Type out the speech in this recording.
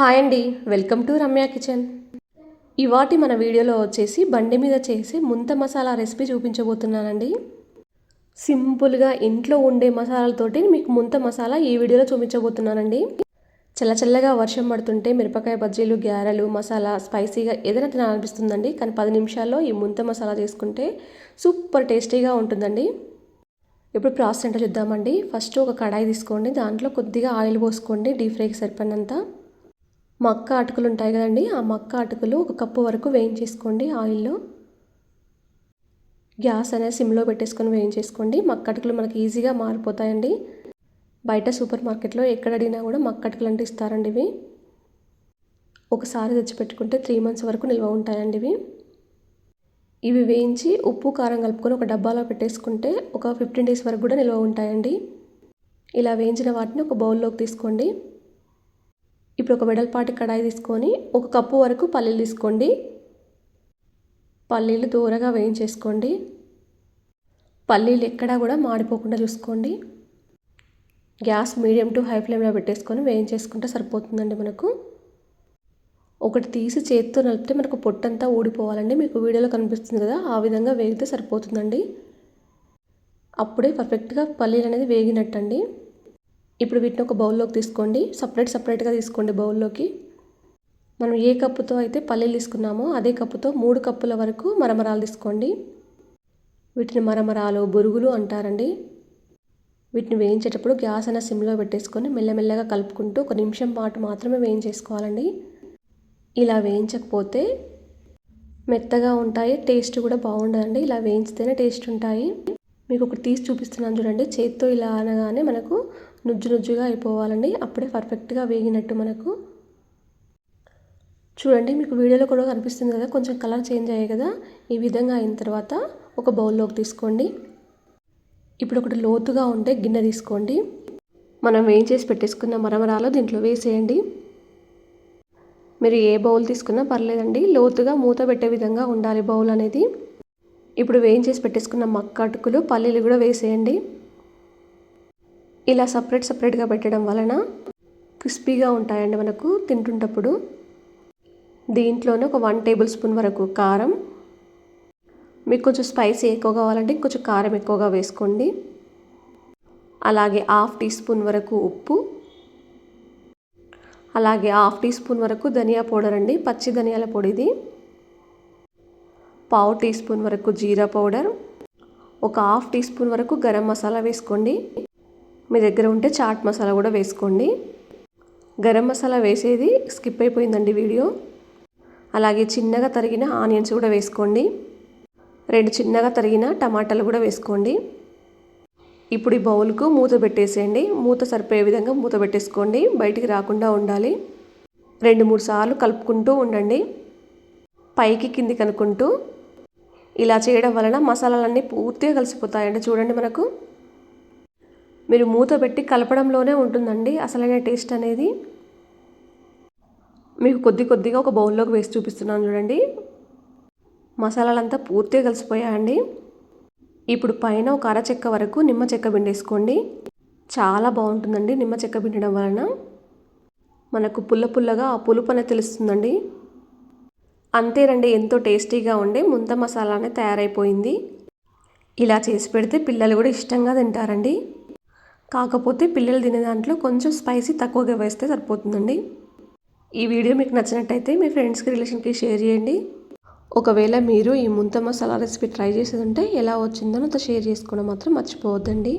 Hi అండి welcome to Ramya kitchen. ఇవాటి మన వీడియోలో వచ్చేసి బండి మీద చేసే ముంత మసాలా రెసిపీ చూపించబోతున్నానండి. సింపుల్గా ఇంట్లో ఉండే మసాలాలతోటి మీకు ముంత మసాలా ఈ వీడియోలో చూపించబోతున్నానండి. చల్ల చల్లగా వర్షం పడుతుంటే మిరపకాయ బజ్జీలు గ్యారెలు మసాలా స్పైసీగా ఏదైనా తినాలనిపిస్తుందండి. కానీ పది నిమిషాల్లో ఈ ముంత మసాలా చేసుకుంటే సూపర్ టేస్టీగా ఉంటుందండి. ఇప్పుడు ప్రాసెస్ ఏంటో చూద్దామండి. ఫస్ట్ ఒక కడాయి తీసుకోండి. దాంట్లో కొద్దిగా ఆయిల్ పోసుకోండి. డీప్ ఫ్రైకి సరిపడినంత. మక్క అటుకులు ఉంటాయి కదండి ఆ మక్క అటుకులు ఒక కప్పు వరకు వేయించేసుకోండి ఆయిల్లో. గ్యాస్ అనేది సిమ్లో పెట్టేసుకొని వేయించేసుకోండి. మక్క అటుకులు మనకి ఈజీగా మారిపోతాయండి. బయట సూపర్ మార్కెట్లో ఎక్కడ అడిగినా కూడా మక్క అటుకులు అంటే ఇస్తారండి ఇవి. ఒకసారి తెచ్చిపెట్టుకుంటే త్రీ మంత్స్ వరకు నిల్వ ఉంటాయండి ఇవి. ఇవి వేయించి ఉప్పు కారం కలుపుకొని ఒక డబ్బాలో పెట్టేసుకుంటే ఒక ఫిఫ్టీన్ డేస్ వరకు కూడా నిల్వ ఉంటాయండి. ఇలా వేయించిన వాటిని ఒక బౌల్లోకి తీసుకోండి. ఇప్పుడు ఒక వెడల్పాటి కడాయి తీసుకొని ఒక కప్పు వరకు పల్లీలు తీసుకోండి. పల్లీలు దూరగా వేయించేసుకోండి. పల్లీలు ఎక్కడా కూడా మాడిపోకుండా చూసుకోండి. గ్యాస్ మీడియం టు హై ఫ్లేమ్లో పెట్టేసుకొని వేయించేసుకుంటే సరిపోతుందండి మనకు. ఒకటి తీసి చేతితో నలిపితే మనకు పొట్టంతా ఊడిపోవాలండి. మీకు వీడియోలో కనిపిస్తుంది కదా ఆ విధంగా వేగితే సరిపోతుందండి. అప్పుడే పర్ఫెక్ట్గా పల్లీలు అనేది వేగినట్టండి. ఇప్పుడు వీటిని ఒక బౌల్లోకి తీసుకోండి. సపరేట్ సపరేట్గా తీసుకోండి బౌల్లోకి. మనం ఏ కప్పుతో అయితే పల్లీలు తీసుకున్నామో అదే కప్పుతో మూడు కప్పుల వరకు మరమరాలు తీసుకోండి. వీటిని మరమరాలు బురుగులు అంటారండి. వీటిని వేయించేటప్పుడు గ్యాస్ అన్న సిమ్లో పెట్టేసుకొని మెల్లమెల్లగా కలుపుకుంటూ ఒక నిమిషం పాటు మాత్రమే వేయించేసుకోవాలండి. ఇలా వేయించకపోతే మెత్తగా ఉంటాయి టేస్ట్ కూడా బాగుండదండి. ఇలా వేయించితేనే టేస్ట్ ఉంటాయి. మీకు ఒకటి తీసి చూపిస్తున్నాను చూడండి. చేత్తో ఇలా అనగానే మనకు నుజ్జు నుజ్జుగా అయిపోవాలండి. అప్పుడే పర్ఫెక్ట్గా వేగినట్టు మనకు. చూడండి మీకు వీడియోలో కూడా కనిపిస్తుంది కదా కొంచెం కలర్ చేంజ్ అయ్యాయి కదా. ఈ విధంగా అయిన తర్వాత ఒక బౌల్లోకి తీసుకోండి. ఇప్పుడు ఒకటి లోతుగా ఉండే గిన్నె తీసుకోండి. మనం వేయించేసి పెట్టేసుకున్న మరమరాలు దీంట్లో వేసేయండి. మీరు ఏ బౌల్ తీసుకున్నా పర్లేదండి. లోతుగా మూత పెట్టే విధంగా ఉండాలి బౌల్ అనేది. ఇప్పుడు వేయించేసి పెట్టేసుకున్న మక్క అటుకులు పల్లీలు కూడా వేసేయండి. ఇలా సపరేట్ సపరేట్గా పెట్టడం వలన క్రిస్పీగా ఉంటాయండి మనకు తింటుంటప్పుడు. దీంట్లోనే ఒక వన్ టేబుల్ స్పూన్ వరకు కారం. మీకు కొంచెం స్పైసీ ఎక్కువ కావాలంటే కొంచెం కారం ఎక్కువగా వేసుకోండి. అలాగే హాఫ్ టీ స్పూన్ వరకు ఉప్పు. అలాగే హాఫ్ టీ స్పూన్ వరకు ధనియా పౌడర్ అండి పచ్చి ధనియాల పొడిది పావు టీ స్పూన్ వరకు జీరా పౌడర్. ఒక హాఫ్ టీ స్పూన్ వరకు గరం మసాలా వేసుకోండి. మీ దగ్గర ఉంటే చాట్ మసాలా కూడా వేసుకోండి. గరం మసాలా వేసేది స్కిప్ అయిపోయిందండి వీడియో. అలాగే చిన్నగా తరిగిన ఆనియన్స్ కూడా వేసుకోండి. రెండు చిన్నగా తరిగిన టమాటాలు కూడా వేసుకోండి. ఇప్పుడు ఈ బౌల్కు మూత పెట్టేసేయండి. మూత సరిపోయే విధంగా మూత పెట్టేసుకోండి. బయటికి రాకుండా ఉండాలి. రెండు మూడు సార్లు కలుపుకుంటూ ఉండండి. పైకి కింది కనుక్కుంటూ. ఇలా చేయడం వలన మసాలాలన్నీ పూర్తిగా కలిసిపోతాయండి. చూడండి మనకు. మీరు మూత పెట్టి కలపడంలోనే ఉంటుందండి అసలైన టేస్ట్ అనేది. మీకు కొద్ది కొద్దిగా ఒక బౌల్లోకి వేసి చూపిస్తున్నాను చూడండి. మసాలాలంతా పూర్తిగా కలిసిపోయాయండి. ఇప్పుడు పైన ఒక అర చెక్క వరకు నిమ్మ చెక్క పిండేసుకోండి. చాలా బాగుంటుందండి నిమ్మ చెక్క పిండడం వలన. మనకు పుల్ల పుల్లగా ఆ పులుపు అనేది తెలుస్తుందండి. అంతేనండి ఎంతో టేస్టీగా ఉండే ముంత మసాలానే తయారైపోయింది. ఇలా చేసి పెడితే పిల్లలు కూడా ఇష్టంగా తింటారండి. కాకపోతే పిల్లలు తినే దాంట్లో కొంచెం స్పైసీ తక్కువగా వేస్తే సరిపోతుందండి. ఈ వీడియో మీకు నచ్చినట్టయితే మీ ఫ్రెండ్స్కి రిలేషన్కి షేర్ చేయండి. ఒకవేళ మీరు ఈ ముంత మసాలా రెసిపీ ట్రై చేసేది ఉంటే ఎలా వచ్చిందో అంత షేర్ చేసుకోవడం మాత్రం మర్చిపోవద్దండి.